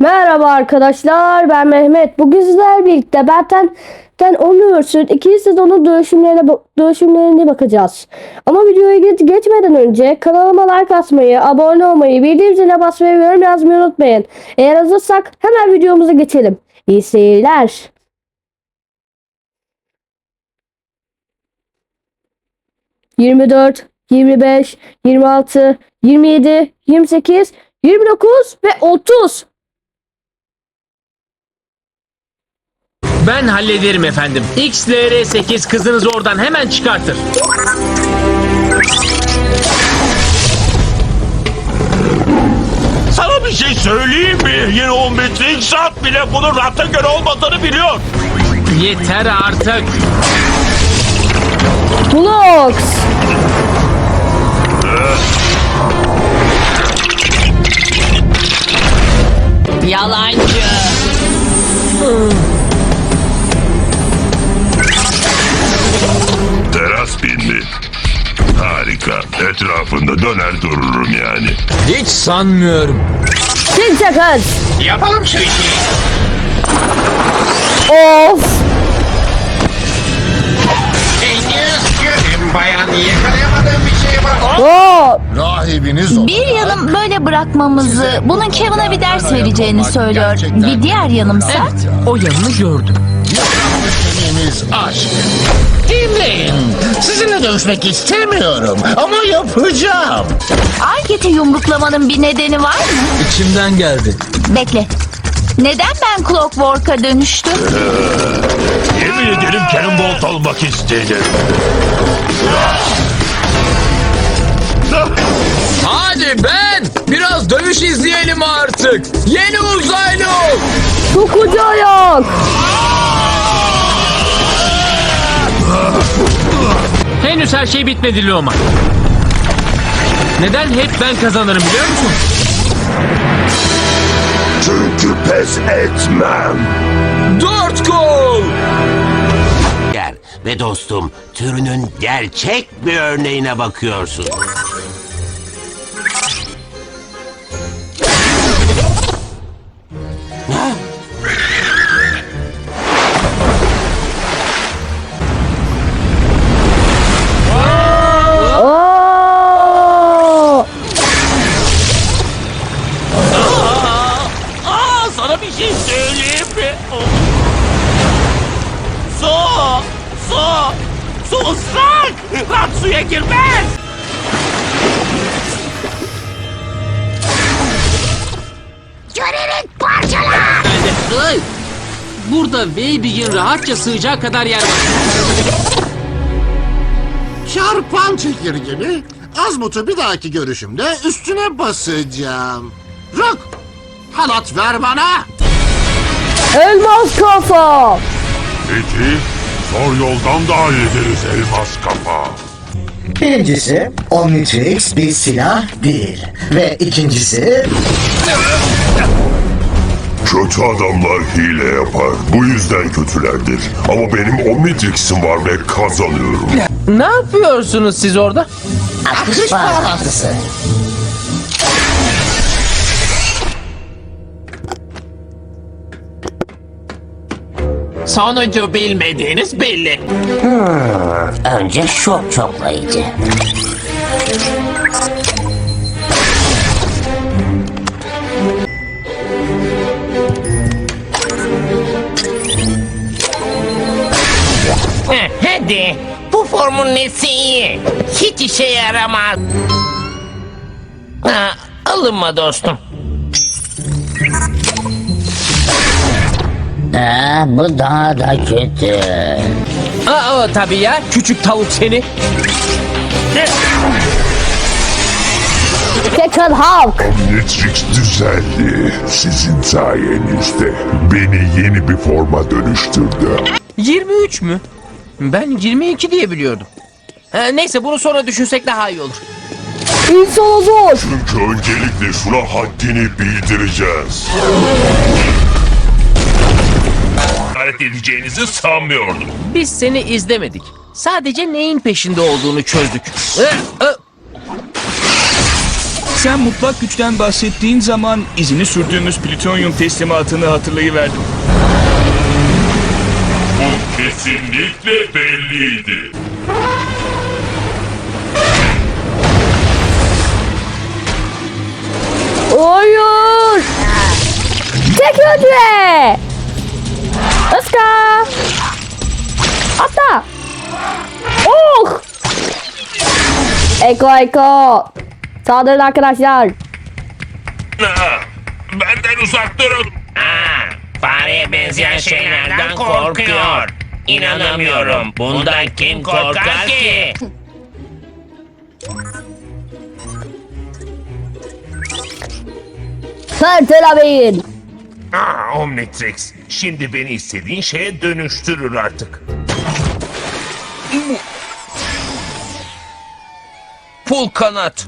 Merhaba arkadaşlar ben Mehmet. Bugün sizlerle birlikte Benten Ten Onursun ikinci sezonun dönüşümlerine, dönüşümlerine bakacağuz. Ama videoya geç- geçmeden önce kanalıma like atmayı, abone olmayı, bildirim ziline basmayı ve yorum yazmayı unutmayın. Eğer hazırsak hemen videomuza geçelim. İyi seyirler. Yirmi dört, yirmi beş, yirmi altı, yirmi yedi, yirmi sekiz, yirmi dokuz ve otuz. Ben hallederim efendim. XLR8 kızınızı oradan hemen çıkartır. Sana bir şey söyleyeyim mi? Yeni 10 metre inşaat bile bunun rahatla göre olmadığını biliyor. Yeter artık. Vlogs. Yalancı. Teras bindi. Harika. Etrafında döner dururum yani. Hiç sanmıyorum. Çık sakız. Yapalım şu işi. Of. Bayan yakalayamadığım bir şey var. Oo. Rahibiniz olarak Bir yanım böyle bırakmamızı, bunun Kevin'a bir ders vereceğini söylüyor. Bir diğer yanımsa Evet, o yanını gördüm. müşterimiz aşk. Dinleyin. Sizinle dövüşmek istemiyorum ama yapacağım. Anketi yumruklamanın bir nedeni var mı? İçimden geldi. Bekle. Neden ben Clockwork'a dönüştüm? Yemin ederim Cannonbolt olmak istedim. Hadi ben! Biraz dövüş izleyelim artık. Yeni uzaylı! Çok acayip. Henüz her şey bitmedi Loma. Neden hep ben kazanırım biliyor musun? Çünkü pes etmem. Dört gol! ve dostum türünün gerçek bir örneğine bakıyorsun. Ay! Burada Weibig'in rahatça sığacağı kadar yer var. Çarpan çekirgemi Azmut'u bir dahaki görüşümde üstüne basacağım. Rock! Halat ver bana. Elmas kafa. Peki, zor yoldan daha iyidir elmas kafa. Birincisi Omnitrix bir silah değil. Ve ikincisi Kötü adamlar hile yapar. Bu yüzden kötülerdir. Ama benim Omnitrix'im var ve kazanıyorum. Ne yapıyorsunuz siz orada? akış bağlantısı. Sonucu bilmediğiniz belli. Önce şok çoklayıcı. Hadi bu formun nesi iyi? Hiç işe yaramaz. Ha, alınma dostum. Aa, bu daha da kötü. Aa, tabii ya küçük tavuk seni. Tekrar Hulk. Omnitrix düzeldi. Sizin sayenizde. Beni yeni bir forma dönüştürdü. 23 mü? Ben 22 diye biliyordum. Ha, neyse bunu sonra düşünsek daha iyi olur. İnsana zor. Çünkü öncelikle şuna haddini bildireceğiz. Hareket edeceğinizi sanmıyordum. Biz seni izlemedik. Sadece neyin peşinde olduğunu çözdük. Ee, e, Sen mutlak güçten bahsettiğin zaman izini sürdüğümüz plütonyum teslimatını hatırlayıverdim. Bu kesinlikle belliydi. Hayır. Tek hücre. Iska. Atla. Oh. Eko Eko. Saldırın arkadaşlar. Benden uzak durun. Fareye benzeyen şeylerden korkuyor. İnanamıyorum. Bundan kim korkar ki? Fırtınamayın. Aa, Omnitrix, şimdi beni istediğin şeye dönüştürür artık. Pul kanat.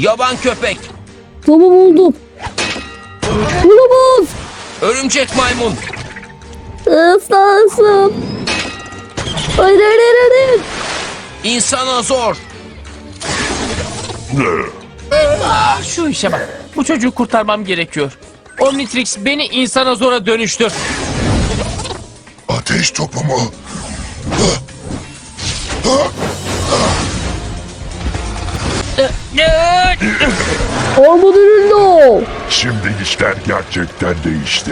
Yaban köpek. Tamam buldum. Bulamaz. Örümcek maymun. Islansın. Hayır hayır hayır. hayır. İnsana zor. Şu işe bak. Bu çocuğu kurtarmam gerekiyor. Omnitrix beni insana zora dönüştür. Ateş topu mu? Armadillo. Şimdi işler gerçekten değişti.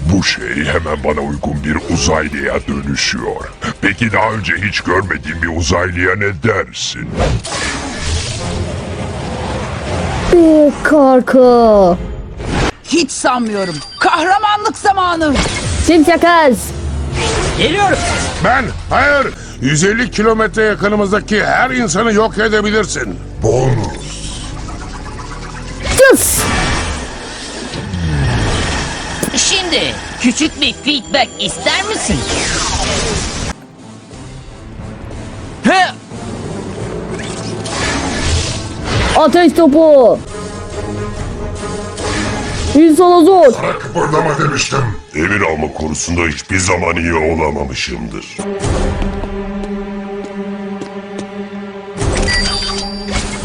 Bu şey hemen bana uygun bir uzaylıya dönüşüyor. Peki daha önce hiç görmediğim bir uzaylıya ne dersin? Bir korku. Hiç sanmıyorum. Kahramanlık zamanı. Şimşakaz. Ben, hayır. 150 kilometre yakınımızdaki her insanı yok edebilirsin. Bonus. Cız. Şimdi küçük bir feedback ister misin? He! Ateş topu. İnsana zor. Sana kıpırdama demiştim. Emir alma konusunda hiçbir zaman iyi olamamışımdır.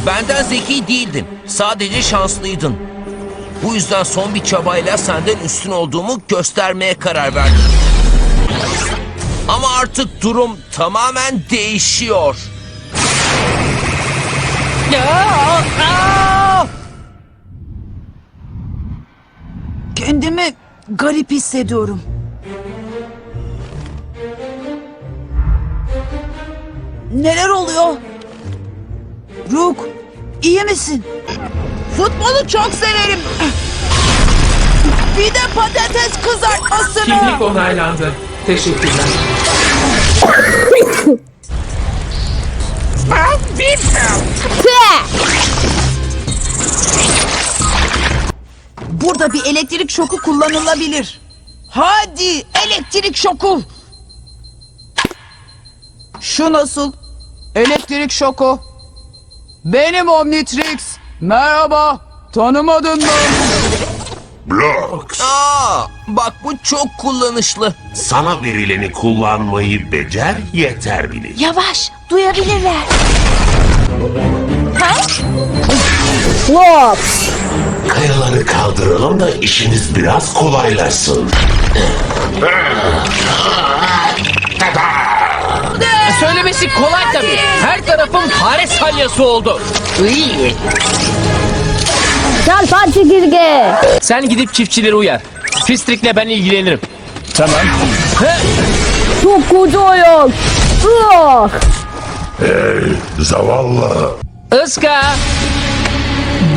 Benden zeki değildin. Sadece şanslıydın. Bu yüzden son bir çabayla senden üstün olduğumu göstermeye karar verdim. Ama artık durum tamamen değişiyor. Kendimi garip hissediyorum. Neler oluyor? Rook, iyi misin? Futbolu çok severim. Bir de patates kızartmasını. onaylandı. Teşekkürler. Burada bir elektrik şoku kullanılabilir. Hadi elektrik şoku. Şu nasıl? Elektrik şoku. Benim Omnitrix. Merhaba. Tanımadın mı? Blocks. Aa, bak bu çok kullanışlı. Sana verileni kullanmayı becer yeter bile. Yavaş, duyabilirler. Ha? Flops. Kayaları kaldıralım da işiniz biraz kolaylaşsın. Söylemesi kolay tabii. Her tarafım fare salyası oldu. Iy. Çarpan çekirge. Sen gidip çiftçileri uyar. Fistrik'le ben ilgilenirim. Tamam. He, Çok koca ayak. Ah. Zavallı. Iska.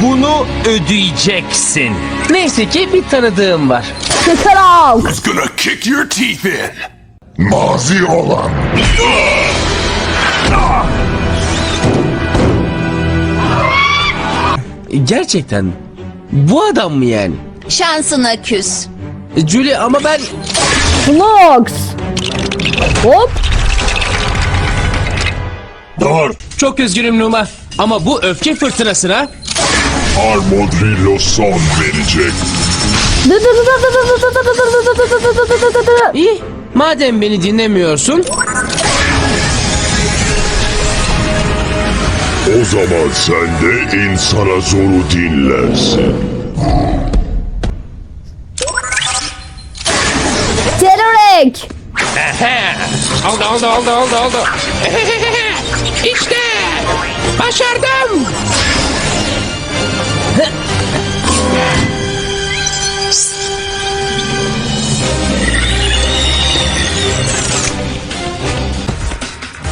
Bunu ödeyeceksin. Neyse ki bir tanıdığım var. Çıkarak. Who's gonna kick your teeth in? Mazi olan. Gerçekten. Bu adam mı yani? Şansına küs. E, Julie ama ben... Flops. Hop. Dur. Çok üzgünüm Numa. Ama bu öfke fırtınasına Armodrillo son verecek. İyi. Madem beni dinlemiyorsun, O zaman sen de insana zoru dinlersin. Terörek. oldu oldu oldu oldu oldu. işte başardım.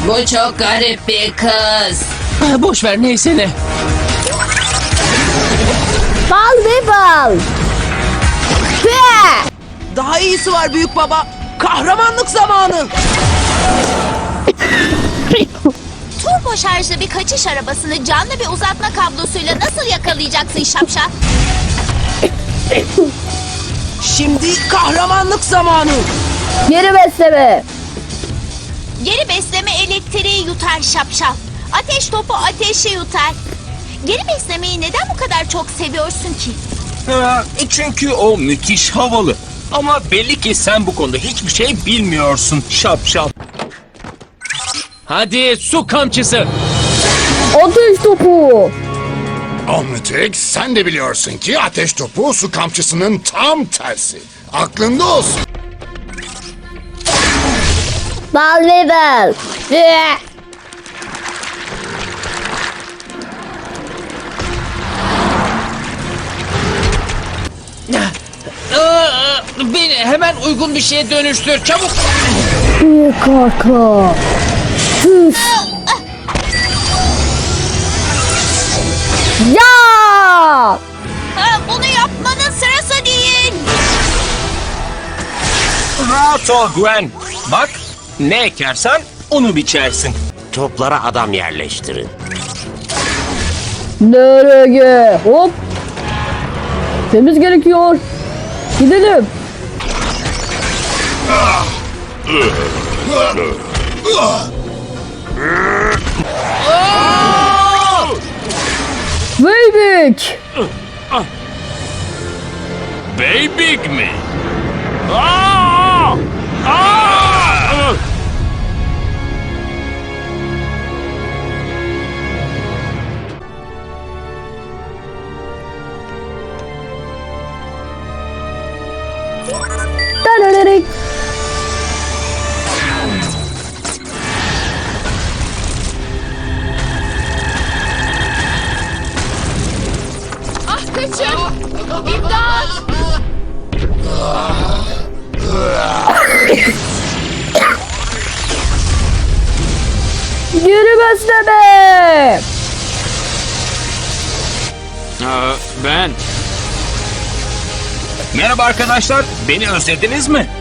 Bu çok garip bir kız. Ah, Boş ver neyse ne. Bal ve bal. Püh! Daha iyisi var büyük baba. Kahramanlık zamanı. Turbo şarjlı bir kaçış arabasını canlı bir uzatma kablosuyla nasıl yakalayacaksın şapşal? Şimdi kahramanlık zamanı. Geri besleme. Geri besleme elektriği yutar şapşal. Ateş topu ateşi yutar. Geri beslemeyi neden bu kadar çok seviyorsun ki? Ha, çünkü o müthiş havalı. Ama belli ki sen bu konuda hiçbir şey bilmiyorsun şapşal. Hadi su kamçısı. Ateş topu. Omnitrix sen de biliyorsun ki ateş topu su kamçısının tam tersi. Aklında olsun. Bal ve bal. Aa, beni hemen uygun bir şeye dönüştür çabuk. İyi kaka. Ya! Ha, bunu yapmanın sırası değil. Rahat ol Gwen. Bak ne ekersen onu biçersin. Toplara adam yerleştirin. Nereye? Hop. Temiz gerekiyor. Gidelim. Weybik. Beybig mi? Aa! Aa! Tarararik. Ah kaçın. İmdat. Geri besleme. ben. Merhaba arkadaşlar. Beni özlediniz mi?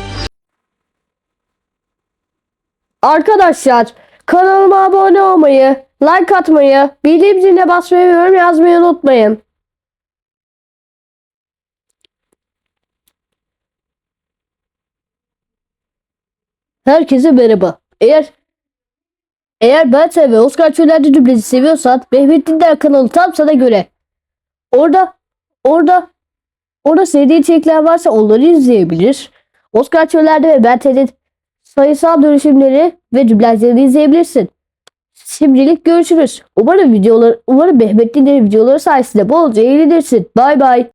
Arkadaşlar kanalıma abone olmayı, like atmayı, bildirim ziline basmayı ve yorum yazmayı unutmayın. Herkese merhaba. Eğer eğer ben ve Oscar Çölerci dublajı seviyorsan Mehmet Dindar kanalı tam sana göre. Orada orada orada sevdiğin içerikler varsa onları izleyebilir. Oscar Çöler'de ve Ben sayısal dönüşümleri ve dublajlarını izleyebilirsin. Şimdilik görüşürüz. Umarım videolar, umarım Mehmet Dinler'in videoları sayesinde bolca eğlenirsin. Bay bay.